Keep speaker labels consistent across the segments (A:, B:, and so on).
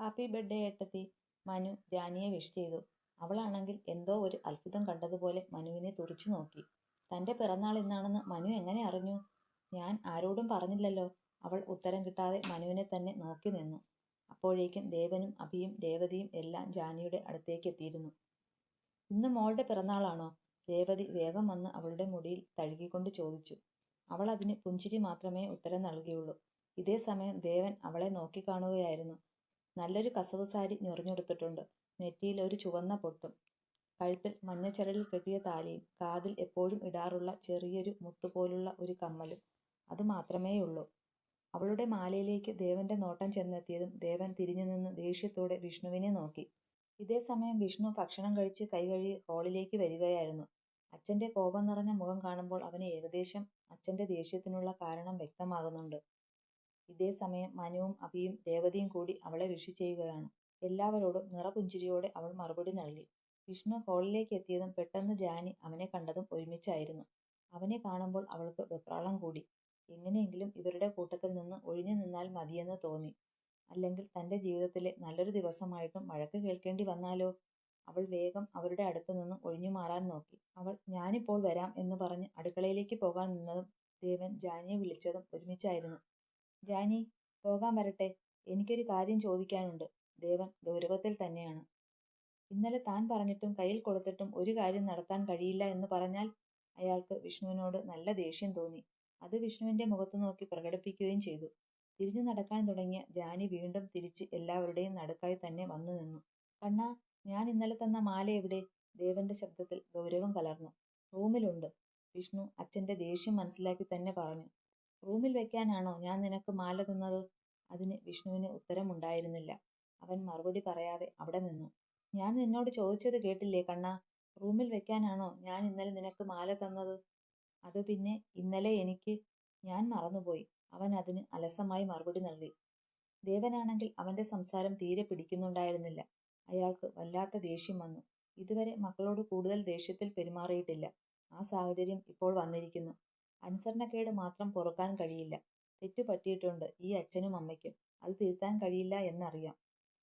A: Happy birthday ഏട്ടത്തി. Manu ജാനിയെ wish ചെയ്തു. അവളാണെങ്കിൽ എന്തോ ഒരു അത്ഭുതം കണ്ടതുപോലെ മനുവിനെ തുറിച്ചു നോക്കി. തന്റെ പിറന്നാൾ ഇന്നാണെന്ന് മനു എങ്ങനെ അറിഞ്ഞു? ഞാൻ ആരോടും പറഞ്ഞില്ലല്ലോ. അവൾ ഉത്തരം കിട്ടാതെ മനുവിനെ തന്നെ നോക്കി നിന്നു. അപ്പോഴേക്കും ദേവനും അഭിയും രേവതിയും എല്ലാം ജാനിയുടെ അടുത്തേക്ക് എത്തിയിരുന്നു. ഇന്ന് മോളുടെ പിറന്നാളാണോ? രേവതി വേഗം വന്ന് അവളുടെ മുടിയിൽ തഴുകിക്കൊണ്ട് ചോദിച്ചു. അവൾ അതിന് പുഞ്ചിരി മാത്രമേ ഉത്തരം നൽകിയുള്ളൂ. ഇതേ സമയം ദേവൻ അവളെ നോക്കിക്കാണുകയായിരുന്നു നല്ലൊരു കസവ് സാരി ഞൊറിഞ്ഞെടുത്തിട്ടുണ്ട് നെറ്റിയിൽ ഒരു ചുവന്ന പൊട്ടും. കഴുത്തിൽ മഞ്ഞച്ചരലിൽ കെട്ടിയ താലിയും കാതിൽ എപ്പോഴും ഇടാറുള്ള ചെറിയൊരു മുത്തുപോലുള്ള ഒരു കമ്മലും. അത് മാത്രമേയുള്ളൂ. അവളുടെ മാലയിലേക്ക് ദേവന്റെ നോട്ടം ചെന്നെത്തിയതും ദേവൻ തിരിഞ്ഞു നിന്ന് ദേഷ്യത്തോടെ വിഷ്ണുവിനെ നോക്കി. ഇതേ സമയം വിഷ്ണു ഭക്ഷണം കഴിച്ച് കൈകഴുകി ഹാളിലേക്ക് വരികയായിരുന്നു. അച്ഛന്റെ കോപം നിറഞ്ഞ മുഖം കാണുമ്പോൾ അവന് ഏകദേശം അച്ഛന്റെ ദേഷ്യത്തിനുള്ള കാരണം വ്യക്തമാകുന്നുണ്ട്. ഇതേ സമയം മനുവും അഭിയും രേവതിയും കൂടി അവളെ വിഷ് ചെയ്യുകയാണ്. എല്ലാവരോടും നിറപുഞ്ചിരിയോടെ അവൾ മറുപടി നൽകി. വിഷ്ണു ഹോളിലേക്ക് എത്തിയതും പെട്ടെന്ന് ജാനി അവനെ കണ്ടതും ഒരുമിച്ചായിരുന്നു. അവനെ കാണുമ്പോൾ അവൾക്ക് വെപ്രാളം കൂടി. എങ്ങനെയെങ്കിലും ഇവരുടെ കൂട്ടത്തിൽ നിന്ന് ഒഴിഞ്ഞു നിന്നാൽ മതിയെന്ന് തോന്നി. അല്ലെങ്കിൽ തന്റെ ജീവിതത്തിലെ നല്ലൊരു ദിവസമായിട്ടും വഴക്ക് കേൾക്കേണ്ടി വന്നാലോ? അവൾ വേഗം അവരുടെ അടുത്ത് നിന്ന് ഒഴിഞ്ഞു മാറാൻ നോക്കി. അവൾ ഞാനിപ്പോൾ വരാം എന്ന് പറഞ്ഞ് അടുക്കളയിലേക്ക് പോകാൻ നിന്നതും ദേവൻ ജാനിയെ വിളിച്ചതും ഒരുമിച്ചായിരുന്നു. ജാനി പോകാൻ വരട്ടെ. എനിക്കൊരു കാര്യം ചോദിക്കാനുണ്ട്. ദേവൻ ഗൗരവത്തിൽ തന്നെയാണ്. ഇന്നലെ താൻ പറഞ്ഞിട്ടും കയ്യിൽ കൊടുത്തിട്ടും ഒരു കാര്യം നടത്താൻ കഴിയില്ല എന്ന് പറഞ്ഞാൽ അയാൾക്ക് വിഷ്ണുവിനോട് നല്ല ദേഷ്യം തോന്നി. അത് വിഷ്ണുവിന്റെ മുഖത്തു നോക്കി പ്രകടിപ്പിക്കുകയും ചെയ്തു. തിരിഞ്ഞു നടക്കാൻ തുടങ്ങിയ ജാനി വീണ്ടും തിരിച്ച് എല്ലാവരുടെയും നടുക്കായി തന്നെ വന്നു നിന്നു. കണ്ണാ ഞാൻ ഇന്നലെ തന്ന മാല എവിടെ? ദേവന്റെ ശബ്ദത്തിൽ ഗൗരവം കലർന്നു. റൂമിലുണ്ട് വിഷ്ണു അച്ഛന്റെ ദേഷ്യം മനസ്സിലാക്കി തന്നെ പറഞ്ഞു. റൂമിൽ വെക്കാനാണോ ഞാൻ നിനക്ക് മാല തന്നത്? അതിന് വിഷ്ണുവിന് ഉത്തരമുണ്ടായിരുന്നില്ല. അവൻ മറുപടി പറയാതെ അവിടെ നിന്നു. ഞാൻ നിന്നോട് ചോദിച്ചത് കേട്ടില്ലേ കണ്ണ? റൂമിൽ വെക്കാനാണോ ഞാൻ ഇന്നലെ നിനക്ക് മാല തന്നത്? അത് പിന്നെ ഇന്നലെ എനിക്ക് ഞാൻ മറന്നുപോയി. അവൻ അതിന് അലസമായി മറുപടി നൽകി. ദേവനാണെങ്കിൽ അവന്റെ സംസാരം തീരെ പിടിക്കുന്നുണ്ടായിരുന്നില്ല. അയാൾക്ക് വല്ലാത്ത ദേഷ്യം വന്നു. ഇതുവരെ മക്കളോട് കൂടുതൽ ദേഷ്യത്തിൽ പെരുമാറിയിട്ടില്ല. ആ സാഹചര്യം ഇപ്പോൾ വന്നിരിക്കുന്നു. അനുസരണക്കേട് മാത്രം പൊറുക്കാൻ കഴിയില്ല. തെറ്റു പറ്റിയിട്ടുണ്ട് ഈ അച്ഛനും അമ്മയ്ക്കും. അത് തിരുത്താൻ കഴിയില്ല എന്നറിയാം.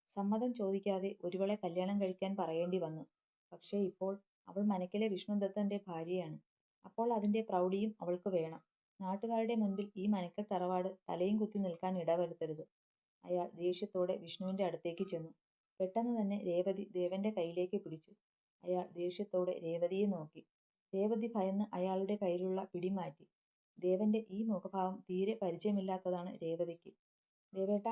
A: സമ്മതം ചോദിക്കാതെ ഒരുവളെ കല്യാണം കഴിക്കാൻ പറയേണ്ടി വന്നു. പക്ഷേ ഇപ്പോൾ അവൾ മനക്കിലെ വിഷ്ണുദത്തന്റെ ഭാര്യയാണ്. അപ്പോൾ അതിന്റെ പ്രൗഢിയും അവൾക്ക് വേണം. നാട്ടുകാരുടെ മുൻപിൽ ഈ മനക്കൽ തറവാട് തലയും കുത്തി നിൽക്കാൻ ഇടവരുത്തരുത്. അയാൾ ദേഷ്യത്തോടെ വിഷ്ണുവിന്റെ അടുത്തേക്ക് ചെന്നു. പെട്ടെന്ന് തന്നെ രേവതി ദേവന്റെ കയ്യിലേക്ക് പിടിച്ചു. അയാൾ ദേഷ്യത്തോടെ രേവതിയെ നോക്കി. രേവതി ഭയന്ന് അയാളുടെ കയ്യിലുള്ള പിടിമാറ്റി ദേവന്റെ ഈ മുഖഭാവം തീരെ പരിചയമില്ലാത്തതാണ് രേവതിക്ക്. ദേവേട്ട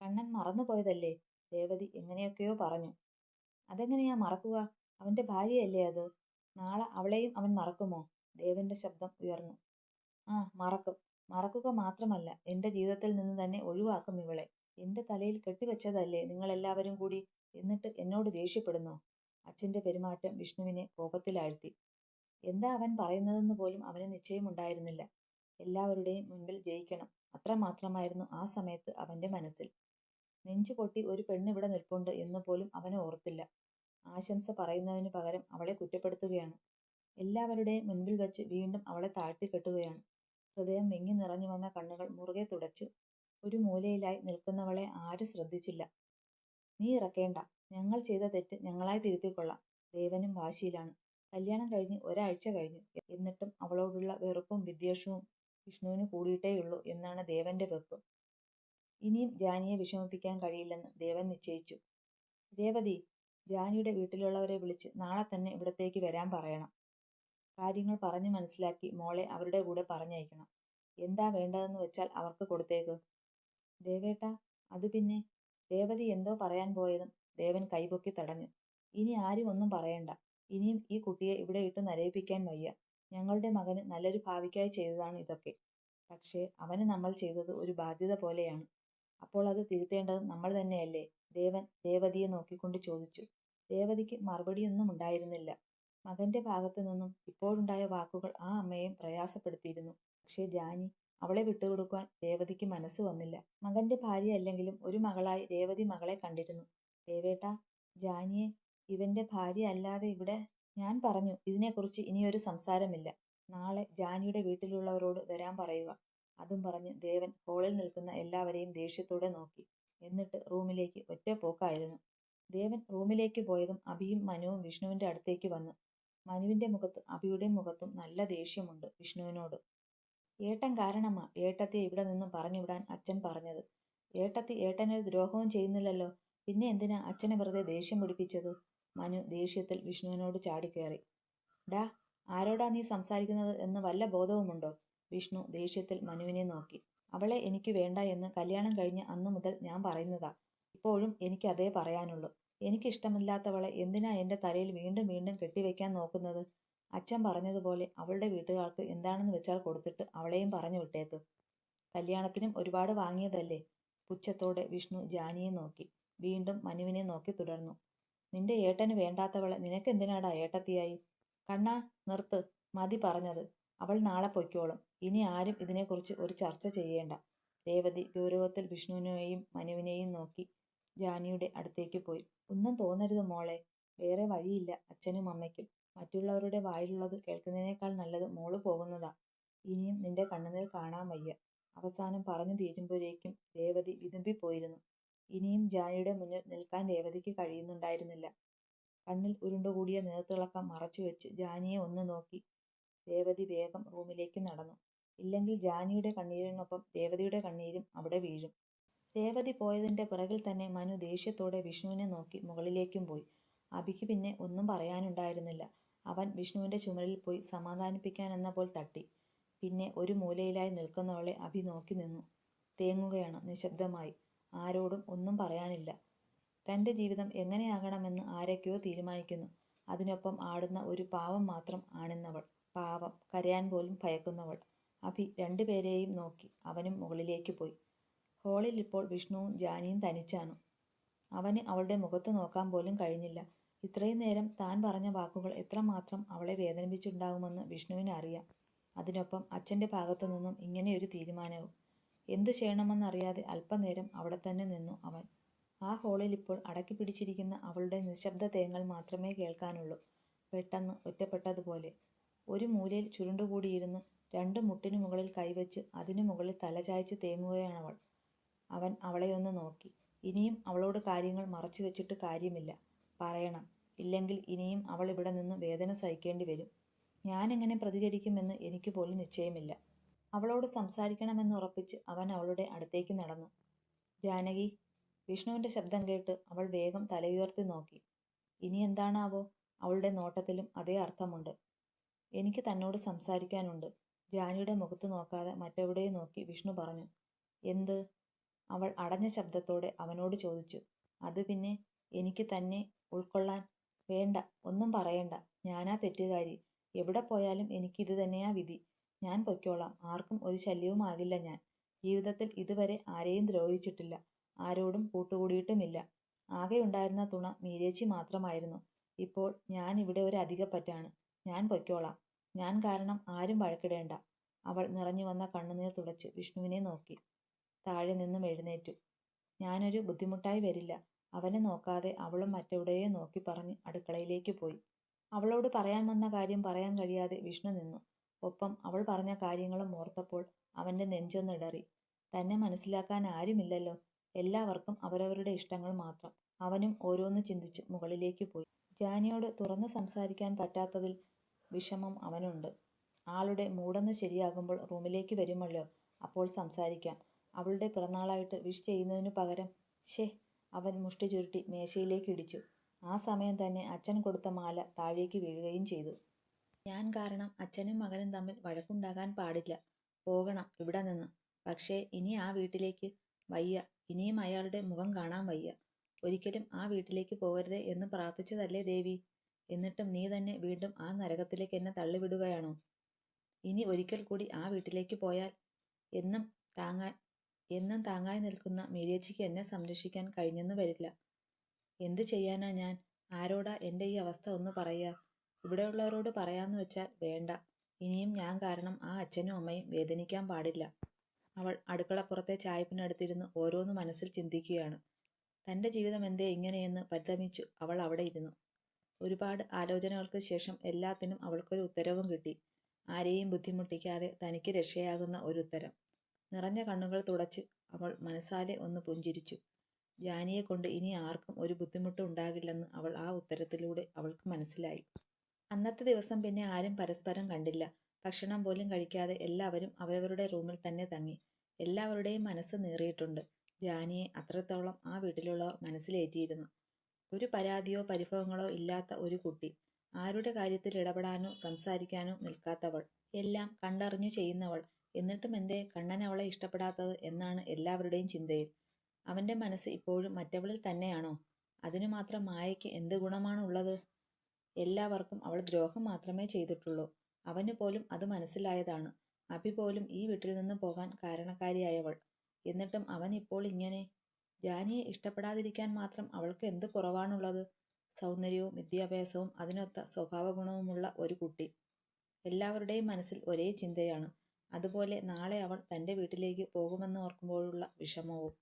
A: കണ്ണൻ മറന്നുപോയതല്ലേ? രേവതി എങ്ങനെയൊക്കെയോ പറഞ്ഞു. അതെങ്ങനെയാ മറക്കുക? അവന്റെ ഭാര്യയല്ലേ അത്? നാളെ അവളെയും അവൻ മറക്കുമോ? ദേവന്റെ ശബ്ദം ഉയർന്നു. ആ മറക്കും. മറക്കുക മാത്രമല്ല എന്റെ ജീവിതത്തിൽ നിന്ന് തന്നെ ഒഴിവാക്കും ഇവളെ. എന്റെ തലയിൽ കെട്ടിവെച്ചതല്ലേ നിങ്ങളെല്ലാവരും കൂടി എന്നിട്ട് എന്നോട് ദേഷ്യപ്പെടുന്നു? അച്ഛന്റെ പെരുമാറ്റം വിഷ്ണുവിനെ കോപത്തിലാഴ്ത്തി. എന്താ അവൻ പറയുന്നതെന്ന് പോലും അവന് നിശ്ചയമുണ്ടായിരുന്നില്ല. എല്ലാവരുടെയും മുൻപിൽ ജയിക്കണം. അത്രമാത്രമായിരുന്നു ആ സമയത്ത് അവന്റെ മനസ്സിൽ. നെഞ്ചു പൊട്ടി ഒരു പെണ്ണിവിടെ നിൽപ്പുണ്ട് എന്ന് പോലും അവന് ഓർത്തില്ല. ആശംസ പറയുന്നതിന് പകരം അവളെ കുറ്റപ്പെടുത്തുകയാണ്. എല്ലാവരുടെയും മുൻപിൽ വെച്ച് വീണ്ടും അവളെ താഴ്ത്തി കെട്ടുകയാണ് ഹൃദയം വെങ്ങി നിറഞ്ഞു വന്ന കണ്ണുകൾ മുറുകെ തുടച്ച് ഒരു മൂലയിലായി നിൽക്കുന്നവളെ ആരും ശ്രദ്ധിച്ചില്ല. നീ ഇറക്കേണ്ട. ഞങ്ങൾ ചെയ്ത തെറ്റ് ഞങ്ങളായി തിരുത്തിക്കൊള്ളാം. ദേവനും വാശിയിലാണ്. കല്യാണം കഴിഞ്ഞ് ഒരാഴ്ച കഴിഞ്ഞു. എന്നിട്ടും അവളോടുള്ള വെറുപ്പും വിദ്വേഷവും വിഷ്ണുവിന് കൂടിയിട്ടേയുള്ളൂ എന്നാണ് ദേവന്റെ വെപ്പ്. ഇനിയും ജാനിയെ വിഷമിപ്പിക്കാൻ കഴിയില്ലെന്ന് ദേവൻ നിശ്ചയിച്ചു. രേവതി ജാനിയുടെ വീട്ടിലുള്ളവരെ വിളിച്ച് നാളെ തന്നെ ഇവിടത്തേക്ക് വരാൻ പറയണം. കാര്യങ്ങൾ പറഞ്ഞു മനസ്സിലാക്കി മോളെ അവരുടെ കൂടെ പറഞ്ഞയക്കണം. എന്താ വേണ്ടതെന്ന് വെച്ചാൽ അവർക്ക് കൊടുത്തേക്ക്. ദേവേട്ട അത് പിന്നെ. രേവതി എന്തോ പറയാൻ പോയതും ദേവൻ കൈപൊക്കി തടഞ്ഞു. ഇനി ആരും ഒന്നും പറയണ്ട. ഇനിയും ഈ കുട്ടിയെ ഇവിടെ ഇട്ട് നരയിപ്പിക്കാൻ വയ്യ. ഞങ്ങളുടെ മകന് നല്ലൊരു ഭാവിക്കായി ചെയ്തതാണ് ഇതൊക്കെ. പക്ഷേ അവന് നമ്മൾ ചെയ്തത് ഒരു ബാധ്യത പോലെയാണ്. അപ്പോൾ അത് തിരുത്തേണ്ടത് നമ്മൾ തന്നെയല്ലേ? ദേവൻ രേവതിയെ നോക്കിക്കൊണ്ട് ചോദിച്ചു. രേവതിക്ക് മറുപടിയൊന്നും ഉണ്ടായിരുന്നില്ല. മകന്റെ ഭാഗത്തു നിന്നും ഇപ്പോഴുണ്ടായ വാക്കുകൾ ആ അമ്മയെ പ്രയാസപ്പെടുത്തിയിരുന്നു. പക്ഷേ ജാനി അവളെ വിട്ടുകൊടുക്കാൻ രേവതിക്ക് മനസ്സ് വന്നില്ല. മകന്റെ ഭാര്യ അല്ലെങ്കിലും ഒരു മകളായി രേവതി മകളെ കണ്ടിരുന്നു. ദേവേട്ട ജാനിയെ ഇവന്റെ ഭാര്യ അല്ലാതെ ഇവിടെ ഞാൻ പറഞ്ഞു ഇതിനെക്കുറിച്ച് ഇനിയൊരു സംസാരമില്ല. നാളെ ജാനിയുടെ വീട്ടിലുള്ളവരോട് വരാൻ പറയുക. അതും പറഞ്ഞ് ദേവൻ ഹോളിൽ നിൽക്കുന്ന എല്ലാവരെയും ദേഷ്യത്തോടെ നോക്കി. എന്നിട്ട് റൂമിലേക്ക് ഒറ്റ പോക്കായിരുന്നു. ദേവൻ റൂമിലേക്ക് പോയതും അഭിയും മനുവും വിഷ്ണുവിന്റെ അടുത്തേക്ക് വന്നു. മനുവിന്റെ മുഖത്ത് അഭിയുടെ മുഖത്തും നല്ല ദേഷ്യമുണ്ട് വിഷ്ണുവിനോട്. ഏട്ടൻ കാരണമാ ഏട്ടത്തെ ഇവിടെ നിന്നും പറഞ്ഞുവിടാൻ അച്ഛൻ പറഞ്ഞത്. ഏട്ടത്തി ഏട്ടനൊരു ദ്രോഹവും ചെയ്യുന്നില്ലല്ലോ. പിന്നെ എന്തിനാ അച്ഛനെ വെറുതെ ദേഷ്യം പിടിപ്പിച്ചത്? മനു ദേഷ്യത്തിൽ വിഷ്ണുവിനോട് ചാടിക്കയറി. ഡാ ആരോടാ നീ സംസാരിക്കുന്നത് എന്ന് വല്ല ബോധവുമുണ്ടോ? വിഷ്ണു ദേഷ്യത്തിൽ മനുവിനെ നോക്കി. അവളെ എനിക്ക് വേണ്ട എന്ന് കല്യാണം കഴിഞ്ഞ് അന്നു മുതൽ ഞാൻ പറയുന്നതാ. ഇപ്പോഴും എനിക്ക് അതേ പറയാനുള്ളൂ. എനിക്കിഷ്ടമില്ലാത്തവളെ എന്തിനാ എന്റെ തലയിൽ വീണ്ടും വീണ്ടും കെട്ടിവെക്കാൻ നോക്കുന്നത്? അച്ഛൻ പറഞ്ഞതുപോലെ അവളുടെ വീട്ടുകാർക്ക് എന്താണെന്ന് വെച്ചാൽ കൊടുത്തിട്ട് അവളെയും പറഞ്ഞു വിട്ടേക്ക്. കല്യാണത്തിനും ഒരുപാട് വാങ്ങിയതല്ലേ? പുച്ഛത്തോടെ വിഷ്ണു ജാനിയെ നോക്കി. വീണ്ടും മനുവിനെ നോക്കി തുടർന്നു. നിന്റെ ഏട്ടന് വേണ്ടാത്തവളെ നിനക്കെന്തിനാടാ ഏട്ടത്തിയായി? കണ്ണാ നിർത്ത് മതി പറഞ്ഞത്. അവൾ നാളെ പൊയ്ക്കോളും. ഇനി ആരും ഇതിനെക്കുറിച്ച് ഒരു ചർച്ച ചെയ്യേണ്ട. രേവതി ഗൗരവത്തിൽ വിഷ്ണുവിനെയും മനുവിനെയും നോക്കി ജാനിയുടെ അടുത്തേക്ക് പോയി. ഒന്നും തോന്നരുത് മോളെ. വേറെ വഴിയില്ല അച്ഛനും അമ്മയ്ക്കും. മറ്റുള്ളവരുടെ വായിലുള്ളത് കേൾക്കുന്നതിനേക്കാൾ നല്ലത് മോൾ പോകുന്നതാ. ഇനിയും നിന്റെ കണ്ണുനീർ കാണാൻ വയ്യ. അവസാനം പറഞ്ഞു തീരുമ്പോഴേക്കും രേവതി വിതുമ്പിപ്പോയിരുന്നു. ഇനിയും ജാനിയുടെ മുന്നിൽ നിൽക്കാൻ രേവതിക്ക് കഴിയുന്നുണ്ടായിരുന്നില്ല. കണ്ണിൽ ഉരുണ്ടുകൂടിയ നേർത്തിളക്കം മറച്ചുവെച്ച് ജാനിയെ ഒന്ന് നോക്കി. രേവതി വേഗം റൂമിലേക്ക് നടന്നു. ഇല്ലെങ്കിൽ ജാനിയുടെ കണ്ണീരിനൊപ്പം രേവതിയുടെ കണ്ണീരും അവിടെ വീഴും. രേവതി പോയതിന്റെ പിറകിൽ തന്നെ മനു ദേഷ്യത്തോടെ വിഷ്ണുവിനെ നോക്കി മുകളിലേക്കും പോയി. അഭിക്ക് പിന്നെ ഒന്നും പറയാനുണ്ടായിരുന്നില്ല. അവൻ വിഷ്ണുവിന്റെ ചുമലിൽ പോയി സമാധാനിപ്പിക്കാനെന്ന പോൽ തട്ടി. പിന്നെ ഒരു മൂലയിലായി നിൽക്കുന്നവളെ അഭി നോക്കി നിന്നു. തേങ്ങുകയാണ് നിശബ്ദമായി. ആരോടും ഒന്നും പറയാനില്ല. തന്റെ ജീവിതം എങ്ങനെയാകണമെന്ന് ആരൊക്കെയോ തീരുമാനിക്കുന്നു. അതിനൊപ്പം ആടുന്ന ഒരു പാവം മാത്രം ആണെന്നവൾ. പാവം കരയാൻ പോലും ഭയക്കുന്നവൾ. അഭി രണ്ടുപേരെയും നോക്കി അവനും മുകളിലേക്ക് പോയി. ഹോളിൽ ഇപ്പോൾ വിഷ്ണുവും ജാനിയും തനിച്ചാണ്. അവന് അവളുടെ മുഖത്ത് നോക്കാൻ പോലും കഴിഞ്ഞില്ല. ഇത്രയും നേരം താൻ പറഞ്ഞ വാക്കുകൾ എത്രമാത്രം അവളെ വേദനിപ്പിച്ചിട്ടുണ്ടാകുമെന്ന് വിഷ്ണുവിന് അറിയാം. അതിനൊപ്പം അച്ഛന്റെ ഭാഗത്തു നിന്നും ഇങ്ങനെയൊരു തീരുമാനവും എന്തു ചെയ്യണമെന്നറിയാതെ അല്പനേരം അവിടെ തന്നെ നിന്നു അവൻ. ആ ഹോളിൽ ഇപ്പോൾ അടക്കി പിടിച്ചിരിക്കുന്ന അവളുടെ നിശബ്ദ തേങ്ങൾ മാത്രമേ കേൾക്കാനുള്ളൂ. പെട്ടെന്ന് ഒറ്റപ്പെട്ടതുപോലെ. ഒരു മൂലയിൽ ചുരുണ്ടുകൂടിയിരുന്ന് രണ്ട് മുട്ടിനു മുകളിൽ കൈവച്ച് അതിനു മുകളിൽ തലചായ്ച്ച് തേങ്ങുകയാണവൾ അവൻ അവളെയൊന്ന് നോക്കി. ഇനിയും അവളോട് കാര്യങ്ങൾ മറച്ചു വെച്ചിട്ട് കാര്യമില്ല. പറയണം. ഇല്ലെങ്കിൽ ഇനിയും അവൾ ഇവിടെ നിന്ന് വേദന സഹിക്കേണ്ടി വരും. ഞാനെങ്ങനെ പ്രതികരിക്കുമെന്ന് എനിക്ക് പോലും നിശ്ചയമില്ല. അവളോട് സംസാരിക്കണമെന്ന് ഉറപ്പിച്ച് അവൻ അവളുടെ അടുത്തേക്ക് നടന്നു. ജാനകി വിഷ്ണുവിന്റെ ശബ്ദം കേട്ട് അവൾ വേഗം തലയുയർത്തി നോക്കി. ഇനി എന്താണാവോ? അവളുടെ നോട്ടത്തിലും അതേ അർത്ഥമുണ്ട്. എനിക്ക് തന്നോട് സംസാരിക്കാനുണ്ട്. ജാനിയുടെ മുഖത്ത് നോക്കാതെ മറ്റെവിടെയും നോക്കി വിഷ്ണു പറഞ്ഞു. എന്ത് അവൾ അടഞ്ഞ ശബ്ദത്തോടെ അവനോട് ചോദിച്ചു. അത് പിന്നെ എനിക്ക് തന്നെ ഉൾക്കൊള്ളാൻ വേണ്ട. ഒന്നും പറയണ്ട. ഞാനാ തെറ്റുകാരി എവിടെ പോയാലും എനിക്കിത് തന്നെയാ വിധി. ഞാൻ പൊയ്ക്കോളാം. ആർക്കും ഒരു ശല്യവും ആകില്ല ഞാൻ. ജീവിതത്തിൽ ഇതുവരെ ആരെയും ദ്രോഹിച്ചിട്ടില്ല. ആരോടും കൂട്ടുകൂടിയിട്ടുമില്ല. ആകെ ഉണ്ടായിരുന്ന തുണ മീരേച്ചി മാത്രമായിരുന്നു. ഇപ്പോൾ ഞാൻ ഇവിടെ ഒരു അധികപ്പറ്റാണ് ഞാൻ പൊയ്ക്കോളാം. ഞാൻ കാരണം ആരും വഴക്കിടേണ്ട. അവൾ നിറഞ്ഞു വന്ന കണ്ണുനീർ തുടച്ച് വിഷ്ണുവിനെ നോക്കി. താഴെ നിന്നും എഴുന്നേറ്റു. ഞാനൊരു ബുദ്ധിമുട്ടായി വരില്ല. അവനെ നോക്കാതെ അവളും മറ്റെവിടെയോ നോക്കി പറഞ്ഞ് അടുക്കളയിലേക്ക് പോയി. അവളോട് പറയാൻ വന്ന കാര്യം പറയാൻ കഴിയാതെ വിഷ്ണു നിന്നു. ഒപ്പം അവൾ പറഞ്ഞ കാര്യങ്ങളും ഓർത്തപ്പോൾ അവന്റെ നെഞ്ചൊന്നിടറി തന്നെ മനസ്സിലാക്കാൻ ആരുമില്ലല്ലോ. എല്ലാവർക്കും അവരവരുടെ ഇഷ്ടങ്ങൾ മാത്രം. അവനും ഓരോന്ന് ചിന്തിച്ച് മുകളിലേക്ക് പോയി. ജാനിയോട് തുറന്ന് സംസാരിക്കാൻ പറ്റാത്തതിൽ വിഷമം അവനുണ്ട്. ആളുടെ മൂടന്ന് ശരിയാകുമ്പോൾ റൂമിലേക്ക് വരുമല്ലോ. അപ്പോൾ സംസാരിക്കാം. അവളുടെ പിറന്നാളായിട്ട് വിഷ് ചെയ്യുന്നതിനു പകരം ഷേ അവൻ മുഷ്ടി ചുരുട്ടി മേശയിലേക്ക് ഇടിച്ചു. ആ സമയം തന്നെ അച്ഛൻ കൊടുത്ത മാല താഴേക്ക് വീഴുകയും ചെയ്തു. ഞാൻ കാരണം അച്ഛനും മകനും തമ്മിൽ വഴക്കുണ്ടാകാൻ പാടില്ല. പോകണം ഇവിടെ നിന്ന്. പക്ഷേ ഇനി ആ വീട്ടിലേക്ക് വയ്യ. ഇനിയും അയാളുടെ മുഖം കാണാൻ വയ്യ. ഒരിക്കലും ആ വീട്ടിലേക്ക് പോകരുത് എന്ന് പ്രാർത്ഥിച്ചതല്ലേ ദേവി? എന്നിട്ടും നീ തന്നെ വീണ്ടും ആ നരകത്തിലേക്ക് എന്നെ തള്ളിവിടുകയാണോ? ഇനി ഒരിക്കൽ കൂടി ആ വീട്ടിലേക്ക് പോയാൽ എന്നും താങ്ങാൻ എന്നും താങ്ങായി നിൽക്കുന്ന മീരേച്ചിക്ക് എന്നെ സംരക്ഷിക്കാൻ കഴിഞ്ഞെന്ന് വരില്ല. എന്തു ചെയ്യാനാ ഞാൻ? ആരോടാ എന്റെ ഈ അവസ്ഥ ഒന്ന് പറയുക ഇവിടെയുള്ളവരോട് പറയാന്ന് വെച്ചാൽ വേണ്ട. ഇനിയും ഞാൻ കാരണം ആ അച്ഛനും അമ്മയും വേദനിക്കാൻ പാടില്ല. അവൾ അടുക്കളപ്പുറത്തെ ചായപ്പിനടുത്തിരുന്ന് ഓരോന്ന് മനസ്സിൽ ചിന്തിക്കുകയാണ്. തന്റെ ജീവിതം എന്തേ ഇങ്ങനെയെന്ന് പരിതമിച്ചു അവൾ അവിടെ ഇരുന്നു. ഒരുപാട് ആലോചനകൾക്ക് ശേഷം എല്ലാത്തിനും അവൾക്കൊരു ഉത്തരവും കിട്ടി. ആരെയും ബുദ്ധിമുട്ടിക്കാതെ തനിക്ക് രക്ഷയാകുന്ന ഒരു ഉത്തരം നിറഞ്ഞ കണ്ണുകൾ തുടച്ച് അവൾ മനസ്സാലെ ഒന്ന് പുഞ്ചിരിച്ചു. ജാനിയെ കൊണ്ട് ഇനി ആർക്കും ഒരു ബുദ്ധിമുട്ടും ഉണ്ടാകില്ലെന്ന് അവൾ ആ ഉത്തരത്തിലൂടെ അവൾക്ക് മനസ്സിലായി. അന്നത്തെ ദിവസം പിന്നെ ആരും പരസ്പരം കണ്ടില്ല. ഭക്ഷണം പോലും കഴിക്കാതെ എല്ലാവരും അവരവരുടെ റൂമിൽ തന്നെ തങ്ങി. എല്ലാവരുടെയും മനസ്സ് നീറിയിട്ടുണ്ട്. ജാനിയെ അത്രത്തോളം ആ വീട്ടിലുള്ളവർ മനസ്സിലേറ്റിയിരുന്നു ഒരു പരാതിയോ പരിഭവങ്ങളോ ഇല്ലാത്ത ഒരു കുട്ടി. ആരുടെ കാര്യത്തിൽ ഇടപെടാനോ സംസാരിക്കാനോ നിൽക്കാത്തവൾ. എല്ലാം കണ്ടറിഞ്ഞു ചെയ്യുന്നവൾ. എന്നിട്ടും എന്തേ കണ്ണൻ അവളെ ഇഷ്ടപ്പെടാത്തത് എന്നാണ് എല്ലാവരുടെയും ചിന്തയിൽ അവന്റെ മനസ്സ് ഇപ്പോഴും മറ്റവളിൽ തന്നെയാണോ? അതിനു മാത്രം മായയ്ക്ക് എന്ത് ഗുണമാണുള്ളത്? എല്ലാവർക്കും അവൾ ദ്രോഹം മാത്രമേ ചെയ്തിട്ടുള്ളൂ. അവന് പോലും അത് മനസ്സിലായതാണ്. അഭി പോലും ഈ വീട്ടിൽ നിന്ന് പോകാൻ കാരണക്കാരിയായവൾ. എന്നിട്ടും അവൻ ഇപ്പോൾ ഇങ്ങനെ? ജാനിയെ ഇഷ്ടപ്പെടാതിരിക്കാൻ മാത്രം അവൾക്ക് എന്ത് കുറവാണുള്ളത്? സൗന്ദര്യവും വിദ്യാഭ്യാസവും അതിനൊത്ത സ്വഭാവ ഗുണവുമുള്ള ഒരു കുട്ടി. എല്ലാവരുടെയും മനസ്സിൽ ഒരേ ചിന്തയാണ്. അതുപോലെ നാളെ അവൾ തന്റെ വീട്ടിലേക്ക് പോകുമെന്ന് ഓർക്കുമ്പോഴുള്ള വിഷമവും.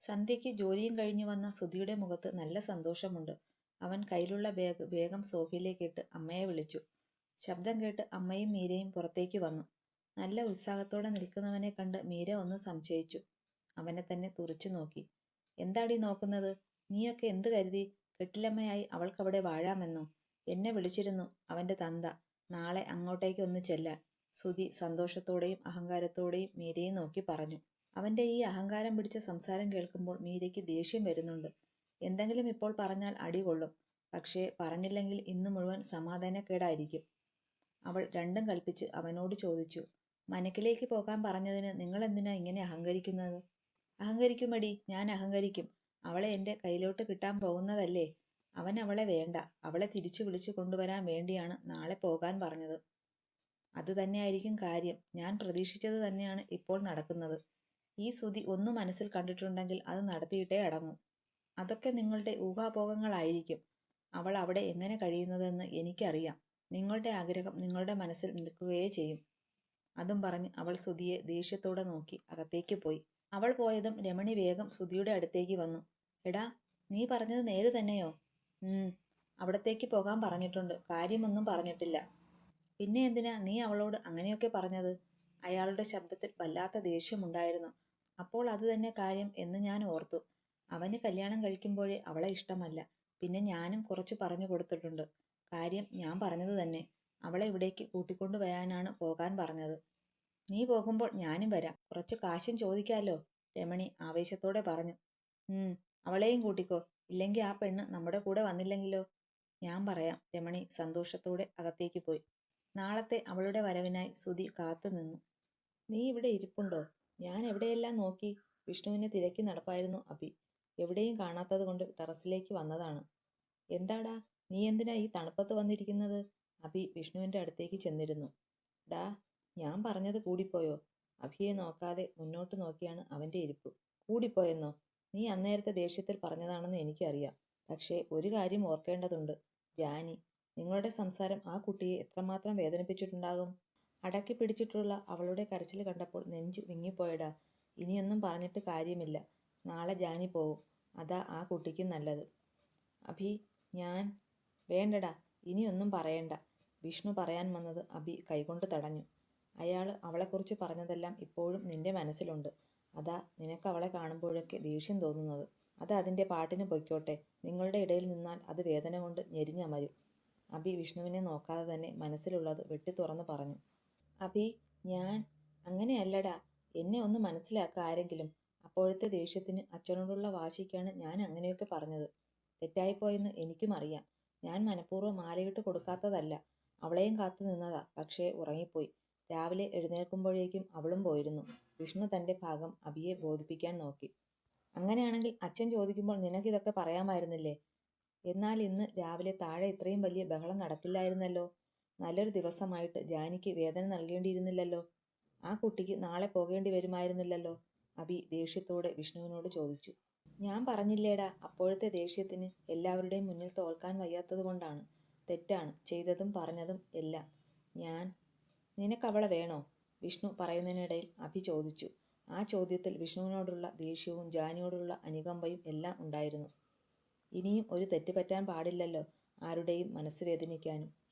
A: സന്ധ്യയ്ക്ക് ജോലിയും കഴിഞ്ഞു വന്ന സുധിയുടെ മുഖത്ത് നല്ല സന്തോഷമുണ്ട്. അവൻ കയ്യിലുള്ള ബാഗ് വേഗം സോഫയിലേക്കിട്ട് അമ്മയെ വിളിച്ചു. ശബ്ദം കേട്ട് അമ്മയും മീരയും പുറത്തേക്ക് വന്നു. നല്ല ഉത്സാഹത്തോടെ നിൽക്കുന്നവനെ കണ്ട് മീര ഒന്ന് സംശയിച്ചു. അവനെ തന്നെ തുറച്ചു നോക്കി. എന്താടി നോക്കുന്നത്? നീയൊക്കെ എന്ത് കരുതി? കെട്ടിലമ്മയായി അവൾക്കവിടെ വാഴാമെന്നോ? എന്നെ വിളിച്ചിരുന്നു അവന്റെ തന്ത. നാളെ അങ്ങോട്ടേക്ക് ഒന്ന് ചെല്ലാൻ. സുധി സന്തോഷത്തോടെയും അഹങ്കാരത്തോടെയും മീരയെ നോക്കി പറഞ്ഞു. അവന്റെ ഈ അഹങ്കാരം പിടിച്ച സംസാരം കേൾക്കുമ്പോൾ മീരയ്ക്ക് ദേഷ്യം വരുന്നുണ്ട്. എന്തെങ്കിലും ഇപ്പോൾ പറഞ്ഞാൽ അടി കൊള്ളും. പക്ഷേ പറഞ്ഞില്ലെങ്കിൽ ഇന്ന് മുഴുവൻ സമാധാനക്കേടായിരിക്കും. അവൾ രണ്ടും കൽപ്പിച്ച് അവനോട് ചോദിച്ചു മനക്കിലേക്ക് പോകാൻ പറഞ്ഞതിന് നിങ്ങൾ എന്തിനാ ഇങ്ങനെ അഹങ്കരിക്കുന്നത്? അഹങ്കരിക്കുമടി ഞാൻ അഹങ്കരിക്കും. അവളെ എന്റെ കയ്യിലോട്ട് കിട്ടാൻ പോകുന്നതല്ലേ. അവൻ അവളെ വേണ്ട. അവളെ തിരിച്ചു വിളിച്ചു കൊണ്ടുവരാൻ വേണ്ടിയാണ് നാളെ പോകാൻ പറഞ്ഞത്. അത് തന്നെയായിരിക്കും കാര്യം. ഞാൻ പ്രതീക്ഷിച്ചത് തന്നെയാണ് ഇപ്പോൾ നടക്കുന്നത്. ഈ ശ്രുതി ഒന്ന് മനസ്സിൽ കണ്ടിട്ടുണ്ടെങ്കിൽ അത് നടത്തിയിട്ടേ അടങ്ങൂ. അതൊക്കെ നിങ്ങളുടെ ഊഹാപോഹങ്ങളായിരിക്കും. അവൾ അവിടെ എങ്ങനെ കഴിയുന്നതെന്ന് എനിക്കറിയാം. നിങ്ങളുടെ ആഗ്രഹം നിങ്ങളുടെ മനസ്സിൽ നിൽക്കുകയേ ചെയ്യും. അതും പറഞ്ഞ് അവൾ സുധിയെ ദേഷ്യത്തോടെ നോക്കി അകത്തേക്ക് പോയി. അവൾ പോയതും രമണി വേഗം സുധിയുടെ അടുത്തേക്ക് വന്നു. എടാ നീ പറഞ്ഞത് നേര് തന്നെയോ? അവിടത്തേക്ക് പോകാൻ പറഞ്ഞിട്ടുണ്ട്. കാര്യമൊന്നും പറഞ്ഞിട്ടില്ല. പിന്നെ എന്തിനാ നീ അവളോട് അങ്ങനെയൊക്കെ പറഞ്ഞത്? അയാളുടെ ശബ്ദത്തിൽ വല്ലാത്ത ദേഷ്യമുണ്ടായിരുന്നു. അപ്പോൾ അത് തന്നെ കാര്യം എന്ന് ഞാൻ ഓർത്തു. അവന് കല്യാണം കഴിക്കുമ്പോഴേ അവളെ ഇഷ്ടമല്ല. പിന്നെ ഞാനും കുറച്ച് പറഞ്ഞു കൊടുത്തിട്ടുണ്ട്. കാര്യം ഞാൻ പറഞ്ഞത് തന്നെ. അവളെ ഇവിടേക്ക് കൂട്ടിക്കൊണ്ടു വരാനാണ് പോകാൻ പറഞ്ഞത്. നീ പോകുമ്പോൾ ഞാനും വരാം. കുറച്ച് കാശും ചോദിക്കാലോ? രമണി ആവേശത്തോടെ പറഞ്ഞു. ഉം അവളെയും കൂട്ടിക്കോ. ഇല്ലെങ്കിൽ ആ പെണ്ണ് നമ്മുടെ കൂടെ വന്നില്ലെങ്കിലോ? ഞാൻ പറയാം. രമണി സന്തോഷത്തോടെ അകത്തേക്ക് പോയി. നാളത്തെ അവളുടെ വരവിനായി സുധി കാത്തു നിന്നു. നീ ഇവിടെ ഇരിപ്പുണ്ടോ? ഞാൻ എവിടെയെല്ലാം നോക്കി? വിഷ്ണുവിനെ തിരക്കി നടപ്പായിരുന്നു അഭി. എവിടെയും കാണാത്തത് കൊണ്ട് ടെറസിലേക്ക് വന്നതാണ്. എന്താടാ നീ എന്തിനാ ഈ തണുപ്പത്ത് വന്നിരിക്കുന്നത്? അഭി വിഷ്ണുവിന്റെ അടുത്തേക്ക് ചെന്നിരുന്നു. ഡാ ഞാൻ പറഞ്ഞത് കൂടിപ്പോയോ? അഭിയെ നോക്കാതെ മുന്നോട്ട് നോക്കിയാണ് അവന്റെ ഇരിപ്പ്. കൂടിപ്പോയെന്നോ? നീ അന്നേരത്തെ ദേഷ്യത്തിൽ പറഞ്ഞതാണെന്ന് എനിക്കറിയാം. പക്ഷേ ഒരു കാര്യം ഓർക്കേണ്ടതുണ്ട്. ജാനി നിങ്ങളുടെ സംസാരം ആ കുട്ടിയെ എത്രമാത്രം വേദനിപ്പിച്ചിട്ടുണ്ടാകും? അടക്കി പിടിച്ചിട്ടുള്ള അവളുടെ കരച്ചിൽ കണ്ടപ്പോൾ നെഞ്ച് വിങ്ങിപ്പോയടാ. ഇനിയൊന്നും പറഞ്ഞിട്ട് കാര്യമില്ല. നാളെ ജാനി പോവും. അതാ ആ കുട്ടിക്കും നല്ലത്. അഭി ഞാൻ വേണ്ടടാ ഇനിയൊന്നും പറയണ്ട. വിഷ്ണു പറയാൻ വന്നത് അഭി കൈകൊണ്ട് തടഞ്ഞു. അയാൾ അവളെക്കുറിച്ച് പറഞ്ഞതെല്ലാം ഇപ്പോഴും നിന്റെ മനസ്സിലുണ്ട്. അതാ നിനക്ക് അവളെ കാണുമ്പോഴൊക്കെ ദേഷ്യം തോന്നുന്നത്. അത് അതിന്റെ പാട്ടിന് പൊയ്ക്കോട്ടെ. നിങ്ങളുടെ ഇടയിൽ നിന്നാൽ അത് വേദന കൊണ്ട് ഞെരിഞ്ഞമരും. അഭി വിഷ്ണുവിനെ നോക്കാതെ തന്നെ മനസ്സിലുള്ളത് വെട്ടി തുറന്നു പറഞ്ഞു. അഭി ഞാൻ അങ്ങനെയല്ലടാ. എന്നെ ഒന്ന് മനസ്സിലാക്കുക ആരെങ്കിലും. അപ്പോഴത്തെ ദേഷ്യത്തിന് അച്ഛനോടുള്ള വാശിക്കാണ് ഞാൻ അങ്ങനെയൊക്കെ പറഞ്ഞത്. തെറ്റായിപ്പോയെന്ന് എനിക്കും അറിയാം. ഞാൻ മനഃപൂർവം മാലയിട്ട് കൊടുക്കാത്തതല്ല. അവളെയും കാത്തു നിന്നതാ. പക്ഷേ ഉറങ്ങിപ്പോയി. രാവിലെ എഴുന്നേൽക്കുമ്പോഴേക്കും അവളും പോയിരുന്നു. വിഷ്ണു തന്റെ ഭാഗം അബിയെ ബോധിപ്പിക്കാൻ നോക്കി. അങ്ങനെയാണെങ്കിൽ അച്ഛൻ ചോദിക്കുമ്പോൾ നിനക്കിതൊക്കെ പറയാമായിരുന്നില്ലേ? എന്നാൽ ഇന്ന് രാവിലെ താഴെ ഇത്രയും വലിയ ബഹളം നടക്കില്ലായിരുന്നല്ലോ? നല്ലൊരു ദിവസമായിട്ട് ജാനിക്ക് വേദന നൽകേണ്ടിയിരുന്നില്ലല്ലോ? ആ കുട്ടിക്ക് നാളെ പോകേണ്ടി വരുമായിരുന്നില്ലല്ലോ? അഭി ദേഷ്യത്തോടെ വിഷ്ണുവിനോട് ചോദിച്ചു. ഞാൻ പറഞ്ഞില്ലേടാ അപ്പോഴത്തെ ദേഷ്യത്തിന് എല്ലാവരുടെയും മുന്നിൽ തോൽക്കാൻ വയ്യാത്തതുകൊണ്ടാണ്. തെറ്റാണ് ചെയ്തതും പറഞ്ഞതും എല്ലാം. ഞാൻ നിനക്കവളെ വേണോ? വിഷ്ണു പറയുന്നതിനിടയിൽ അഭി ചോദിച്ചു. ആ ചോദ്യത്തിൽ വിഷ്ണുവിനോടുള്ള ദേഷ്യവും ജാനിയോടുള്ള അനുകമ്പയും എല്ലാം ഉണ്ടായിരുന്നു. ഇനിയും ഒരു തെറ്റ് പറ്റാൻ പാടില്ലല്ലോ ആരുടെയും മനസ്സ് വേദനിക്കാനും.